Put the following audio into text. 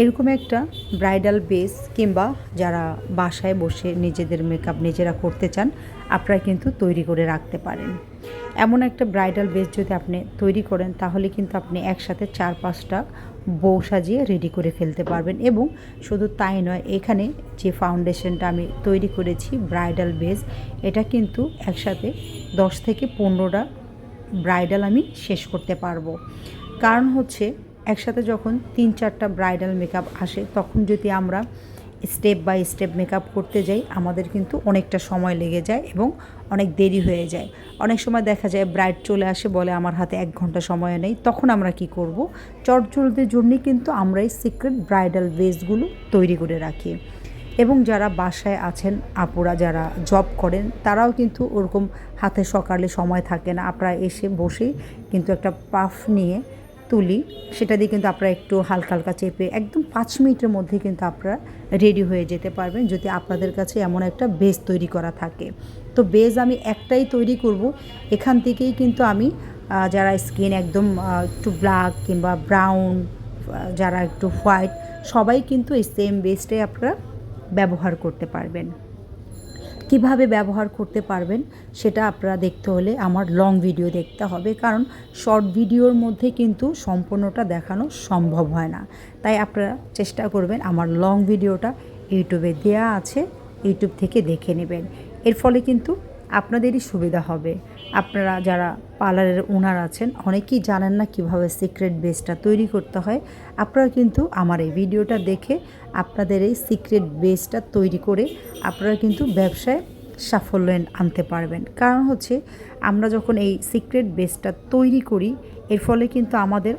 এরকম একটা bridal base কিংবা যারা বাসায় বসে নিজেদের মেকআপ নিজেরা করতে চান, আপনারা কিন্তু তৈরি করে রাখতে পারেন। এমন একটা ব্রাইডাল বেস যদি আপনি তৈরি করেন, তাহলে কিন্তু আপনি একসাথে চার পাঁচটা বউ সাজিয়ে রেডি করে ফেলতে পারবেন এবং শুধু তাই নয়, এখানে যে ফাউন্ডেশনটা আমি তৈরি করেছি ব্রাইডাল বেস এটা কিন্তু একসাথে দশ থেকে পনেরোটা ব্রাইডাল আমি শেষ করতে পারব। কারণ হচ্ছে একসাথে যখন তিন চারটা ব্রাইডাল মেকআপ আসে, তখন যদি আমরা স্টেপ বাই স্টেপ মেকআপ করতে যাই, আমাদের কিন্তু অনেকটা সময় লেগে যায় এবং অনেক দেরি হয়ে যায়। অনেক সময় দেখা যায় ব্রাইড চলে আসে, বলে আমার হাতে এক ঘণ্টা সময় নেই, তখন আমরা কি করব? চটজলদের জন্যই কিন্তু আমরা এই সিক্রেট ব্রাইডাল বেসগুলো তৈরি করে রাখি। এবং যারা বাসায় আছেন, আপুরা যারা জব করেন, তারাও কিন্তু ওরকম হাতে সকালে সময় থাকে না। আপনারা এসে বসেই কিন্তু একটা পাফ নিয়ে তুলি, সেটা দিয়ে কিন্তু আপনারা একটু হালকা হালকা চেপে একদম পাঁচ মিনিটের মধ্যে কিন্তু আপনারা রেডি হয়ে যেতে পারবেন যদি আপনাদের কাছে এমন একটা বেস তৈরি করা থাকে। তো বেস আমি একটাই তৈরি করব। এখান থেকেই কিন্তু আমি যারা স্কিন একদম একটু ব্ল্যাক কিংবা ব্রাউন যারা একটু হোয়াইট, সবাই কিন্তু এই সেম বেসটাই আপনারা ব্যবহার করতে পারবেন। কীভাবে ব্যবহার করতে পারবেন সেটা আপনারা দেখতে হলে আমার লং ভিডিও দেখতে হবে। কারণ শর্ট ভিডিওর মধ্যে কিন্তু সম্পূর্ণটা দেখানো সম্ভব হয় না। তাই আপনারা চেষ্টা করবেন আমার লং ভিডিওটা ইউটিউবে দেয়া আছে। ইউটিউব থেকে দেখে নেবেন। এর ফলে কিন্তু আপনাদেরই সুবিধা হবে। আপনারা যারা পার্লারের ওনার আছেন, অনেকেই জানেন না কীভাবে সিক্রেট বেসটা তৈরি করতে হয়। আপনারা কিন্তু আমার এই ভিডিওটা দেখে আপনাদের এই সিক্রেট বেসটা তৈরি করে আপনারা কিন্তু ব্যবসায় সাফল্য আনতে পারবেন। কারণ হচ্ছে, আমরা যখন এই সিক্রেট বেসটা তৈরি করি, এর ফলে কিন্তু আমাদের